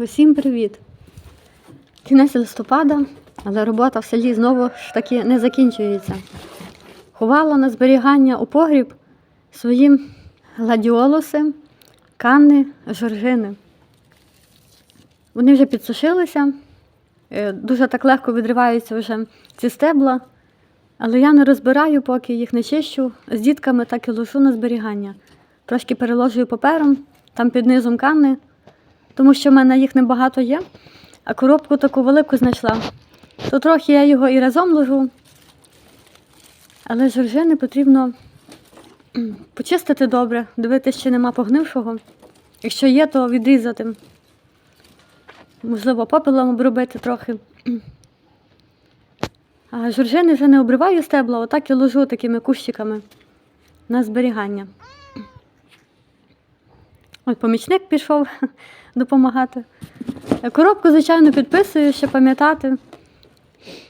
Усім привіт! Кінець листопада, але робота в селі знову ж таки не закінчується. Ховала на зберігання у погріб свої гладіолуси, канни, жоржини. Вони вже підсушилися, е, дуже так легко відриваються вже ці стебла, але я не розбираю, поки їх не чищу. З дітками так і лишу на зберігання. Трошки переложую папером, там під низом канни, тому що в мене їх небагато є, а коробку таку велику знайшла. То трохи я його і разом ложу, але жоржини потрібно почистити добре, дивитися, чи нема погнившого. Якщо є, то відрізати. Можливо, попелом обробити трохи. А жоржини вже не обриваю стебла, отак і ложу такими кущиками на зберігання. Ось помічник пішов допомагати. Коробку, звичайно, підписую, щоб пам'ятати.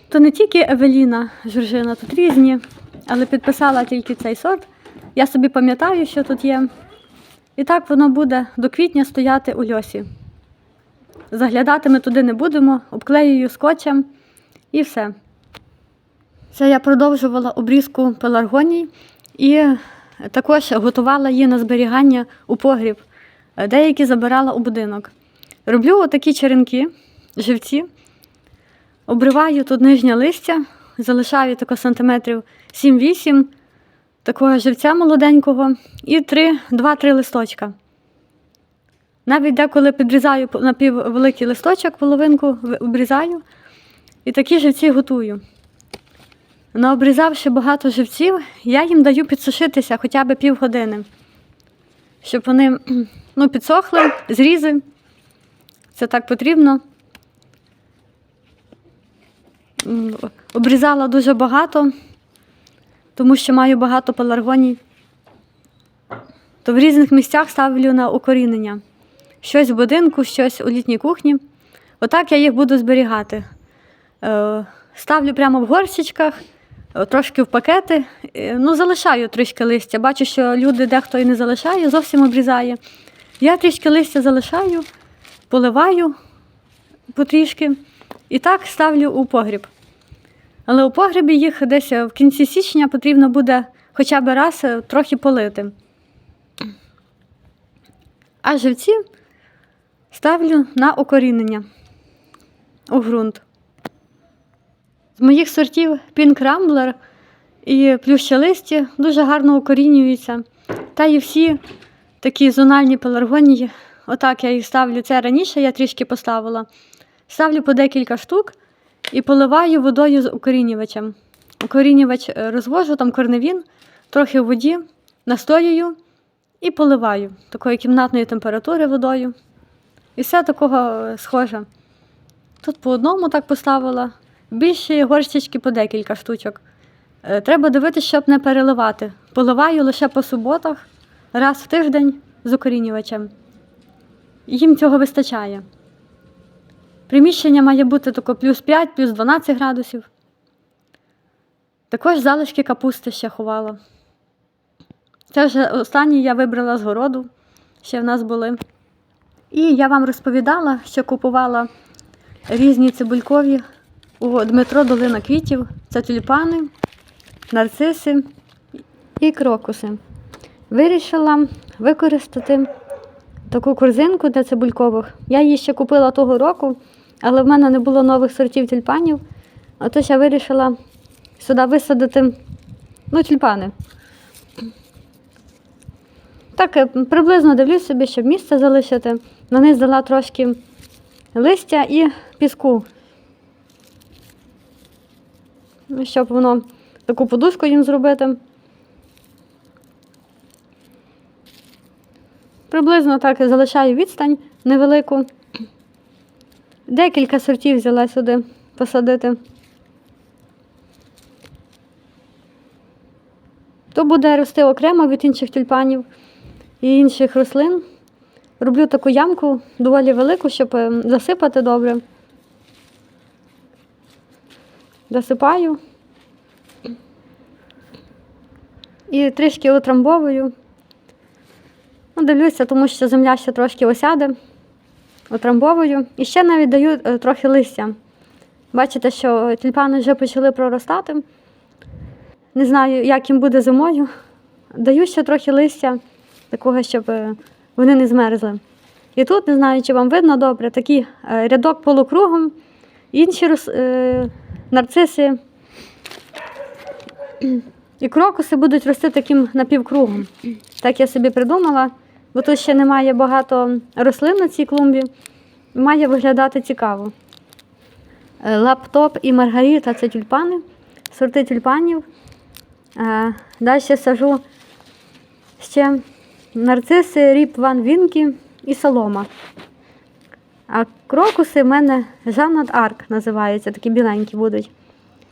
То не тільки Евеліна Жоржина, тут різні, але підписала тільки цей сорт. Я собі пам'ятаю, що тут є. І так воно буде до квітня стояти у льосі. Заглядати ми туди не будемо, обклеюю скотчем і все. Це я продовжувала обрізку пеларгоній і також готувала її на зберігання у погріб. Деякі забирала у будинок. Роблю отакі черенки, живці, обриваю тут нижнє листя, залишаю тако сантиметрів 7-8 такого живця молоденького і 2-3 листочка. Навіть деколи підрізаю напіввеликий листочок, половинку обрізаю і такі живці готую. Наобрізавши багато живців, я їм даю підсушитися хоча б півгодини, щоб вони ну, підсохли, зрізи. Це так потрібно. Обрізала дуже багато, тому що маю багато пеларгоній. То в різних місцях ставлю на укорінення. Щось в будинку, щось у літній кухні. Отак я їх буду зберігати. Е, Ставлю прямо в горщичках, трошки в пакети. Е, Ну, залишаю трішки листя. Бачу, що люди дехто і не залишає, зовсім обрізає. Я трішки листя залишаю, поливаю потрішки і так ставлю у погріб. Але у погрібі їх десь в кінці січня потрібно буде хоча б раз е, трохи полити. А живці ставлю на укорінення у ґрунт. З моїх сортів Pink Rambler і плющелисті дуже гарно укорінюються. Та і всі такі зональні пеларгонії. Отак я їх ставлю. Це раніше я трішки поставила. Ставлю по декілька штук і поливаю водою з укорінювачем. Укорінювач е, розвожу, там корневін, трохи в воді, настоюю і поливаю такої кімнатної температури водою. І все такого е, схоже. Тут по одному так поставила, більші горщички по декілька штучок. Е, Треба дивитися, щоб не переливати. Поливаю лише по суботах, раз в тиждень з укорінювачем. Їм цього вистачає. Приміщення має бути тако плюс 5, плюс 12 градусів. Також залишки капусти ще ховала. Це вже останній я вибрала з городу, ще в нас були. І я вам розповідала, що купувала різні цибулькові у Дмитро Долина квітів. Це тюльпани, нарциси і крокуси. Вирішила використати таку корзинку для цибулькових. Я її ще купила того року, але в мене не було нових сортів тюльпанів. Отож я вирішила сюди висадити ну, тюльпани. Так, е, приблизно дивлюсь собі, щоб місце залишити. На них дала трошки листя і піску. Ну, Щоб воно таку подушку їм зробити. Приблизно так і залишаю відстань невелику. Декілька сортів взяла сюди посадити. То буде рости окремо від інших тюльпанів і інших рослин. Роблю таку ямку доволі велику, щоб е, засипати добре. Засипаю і трішки утрамбовую. Ну, дивлюся, тому що земля ще трошки осяде. отрамбовую. І ще навіть даю е, трохи листя. Бачите, що тюльпани вже почали проростати. Не знаю, як їм буде зимою. Даю ще трохи листя, такого, щоб е, вони не змерзли. І тут, не знаю, чи вам видно добре, такий е, рядок полукругом, інші е, нарциси і крокуси будуть рости таким напівкругом. Так я собі придумала, бо тут ще немає багато рослин на цій клумбі. Має виглядати цікаво. Е, Лаптоп і Маргарита це тюльпани, сорти тюльпанів. Е, Далі сажу ще нарциси, ріп Ван Вінкі і солома. А крокуси в мене Жаннат Арк називаються, такі біленькі будуть.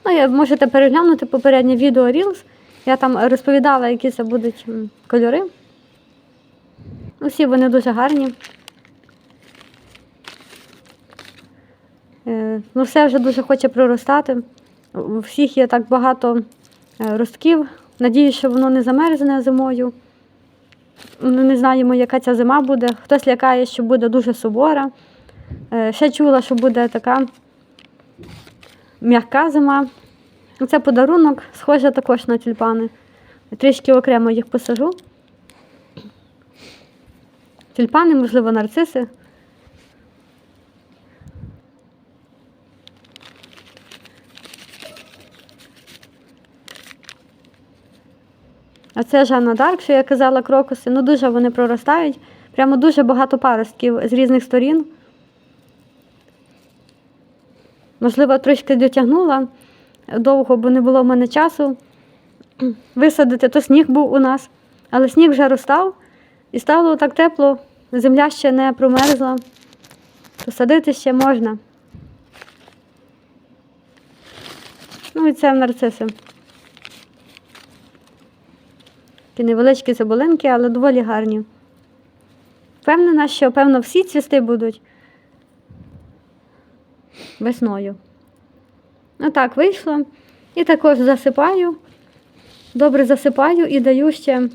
Ну, можете переглянути попереднє відео Reels. Я там розповідала, які це будуть кольори. Усі вони дуже гарні. Е, Ну, все вже дуже хоче проростати. У всіх є так багато е, ростків. Надіюсь, що воно не замерзне зимою. Ну, не знаємо, яка ця зима буде. Хтось лякає, що буде дуже сувора. Е, Ще чула, що буде така м'яка зима. Ну, Це подарунок, схоже також на тюльпани. Трішки окремо їх посажу. Тюльпани, можливо, нарциси. А це Жанна Дарк, що я казала, крокуси. Ну дуже вони проростають. Прямо дуже багато паростків з різних сторін. Можливо, трошки дотягнула довго, бо не було в мене часу висадити, то сніг був у нас. Але сніг вже розстав і стало так тепло, земля ще не промерзла, то садити ще можна. Ну і це нарциси. Такі невеличкі цибулинки, але доволі гарні. Впевнена, що, певно, всі цвісти будуть весною. Отак вийшло. І також засипаю, добре засипаю і даю ще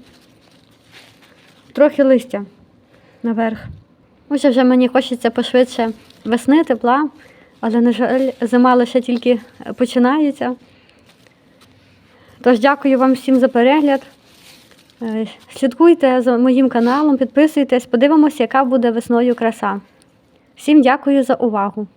трохи листя наверх. Може, вже мені хочеться пошвидше весни, тепла, але, на жаль, зима лише тільки починається. Тож дякую вам всім за перегляд. Е, Слідкуйте за моїм каналом, підписуйтесь, подивимося, яка буде весною краса. Всім дякую за увагу!